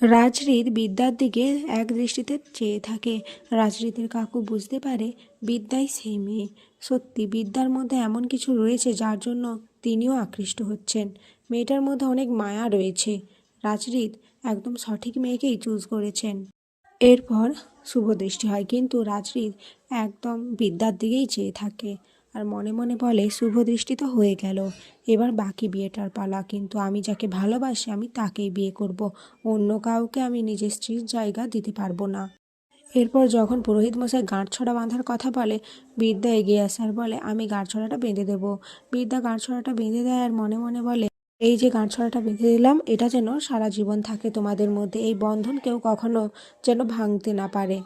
রাজরিত বিদ্যার দিকে এক দৃষ্টিতে চেয়ে থাকে। রাজরিতের কাকু বুঝতে পারে, বিদ্যাই সেই মেয়ে। সত্যি, বিদ্যার মধ্যে এমন কিছু রয়েছে যার জন্য তিনিও আকৃষ্ট হচ্ছেন। মেয়েটার মধ্যে অনেক মায়া রয়েছে। রাজরিত একদম সঠিক মেয়েকেই চুজ করেছেন। এরপর শুভ দৃষ্টি হয়, কিন্তু রাজরিত একদম বিদ্যার দিকেই চেয়ে থাকে। আর মনে মনে বলে, শুভ দৃষ্টি তো হয়ে গেল। এবার বাকি বিয়েটার পালা। কিন্তু আমি যাকে ভালোবাসি, আমি তাকেই বিয়ে করব। অন্য কাউকে আমি নিজের স্ত্রীর জায়গা দিতে পারব না। এরপর যখন পুরোহিত মশাই গাঁটছড়া বাঁধার কথা বলে, বিদ্যা এগিয়ে আসে আর বলে, আমি গাঁটছড়াটা বেঁধে দেবো। বিদ্যা গাঁটছড়াটা বেঁধে দেয় আর মনে মনে বলে, এই যে গাঁটছড়াটা বেঁধে দিলাম, এটা যেন সারা জীবন থাকে তোমাদের মধ্যে। এই বন্ধন কেউ কখনো যেন ভাঙতে না পারে।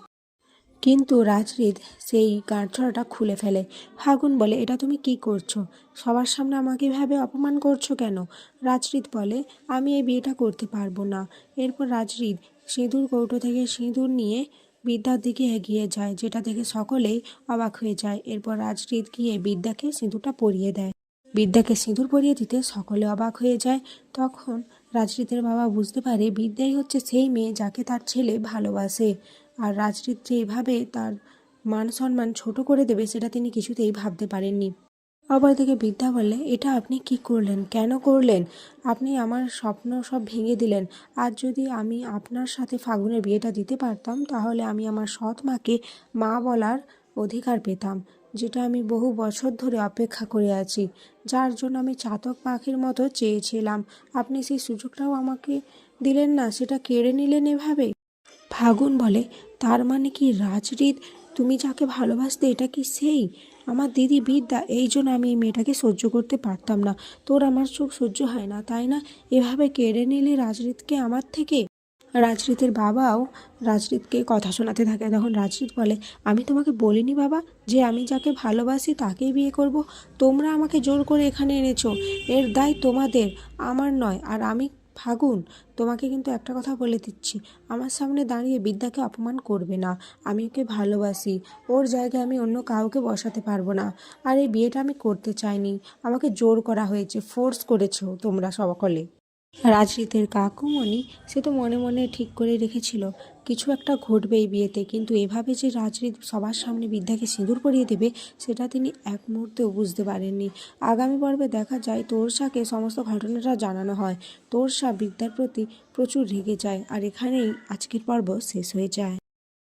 কিন্তু রাজরিদ সেই গাঁটছড়াটা খুলে ফেলে। ফাগুন বলে, এটা তুমি কি করছ? সবার সামনে আমাকে এভাবে অপমান করছ কেন? রাজরিত বলে, আমি এই বিয়েটা করতে পারব না। এরপর রাজরিদ সিঁদুর কৌটো থেকে সিঁদুর নিয়ে বিদ্যার দিকে এগিয়ে যায়, যেটা দেখে সকলেই অবাক হয়ে যায়। এরপর রাজরিদ গিয়ে বিদ্যাকে সিঁদুরটা পরিয়ে দেয়। বিদ্যাকে সিঁদুর পরিয়ে দিতে সকলে অবাক হয়ে যায়। তখন রাজরিদের বাবা বুঝতে পারে, বিদ্যাই হচ্ছে সেই মেয়ে যাকে তার ছেলে ভালোবাসে। আর রাজরিত যে এভাবে তার মান সম্মান ছোট করে দেবে, সেটা তিনি কিছুতেই ভাবতে পারেননি। থেকে বিদ্যা বলে এটা আপনি কি করলেন? কেন করলেন? আপনি আমার স্বপ্ন সব ভেঙে দিলেন। আর যদি আমি আপনার সাথে ফাগুনের বিয়েটা দিতে পারতাম, তাহলে আমি আমার সৎ মাকে মা বলার অধিকার পেতাম, যেটা আমি বহু বছর ধরে অপেক্ষা করে আছি। যার জন্য আমি চাতক পাখির মতো চেয়েছিলাম। আপনি সেই সুযোগটাও আমাকে দিলেন না, সেটা কেড়ে নিলেন এভাবে? ফাগুন বলে, তার মানে কি রাজরিত তুমি যাকে ভালোবাসতে, এটা কি সেই? আমার দিদি বিদ্যা, এই জন্য আমি এই মেয়েটাকে সহ্য করতে পারতাম না। তোর আমার চোখ সহ্য হয় না, তাই না? এভাবে কেড়ে নিলে রাজরিতকে আমার থেকে? রাজরিতের বাবাও রাজরিতকে কথা শোনাতে থাকে। তখন রাজরিত বলে, আমি তোমাকে বলিনি বাবা যে আমি যাকে ভালোবাসি তাকেই বিয়ে করব? তোমরা আমাকে জোর করে এখানে এনেছো। এর দায় তোমাদের, আমার নয়। আর আমি ফাগুন, তোমাকে কিন্তু একটা কথা বলে দিচ্ছি। আমার সামনে দাঁড়িয়ে বিদ্যাকে অপমান করবে না। আমি ওকে ভালোবাসি। ওর জায়গায় আমি অন্য কাউকে বসাতে পারব না। আর এই বিয়েটা আমি করতে চাইনি। আমাকে জোর করা হয়েছে। ফোর্স করেছ তোমরা সকলে। রাজরিতের কাকুমণি সে তো মনে মনে ঠিক করে রেখেছিল। কিছু একটা ঘটবে এই বিয়েতে, কিন্তু এভাবে যে রাজনীতি সবার সামনে বিদ্যাকে সিঁদুর পরিয়ে দেবে, সেটা তিনি এক মুহূর্তেও বুঝতে পারেননি। আগামী পর্বে দেখা যায় তোরসাকে সমস্ত ঘটনাটা জানানো হয়। তোরসা বিদ্যার প্রতি প্রচুর রেগে যায়, আর এখানেই আজকের পর্ব শেষ হয়ে যায়।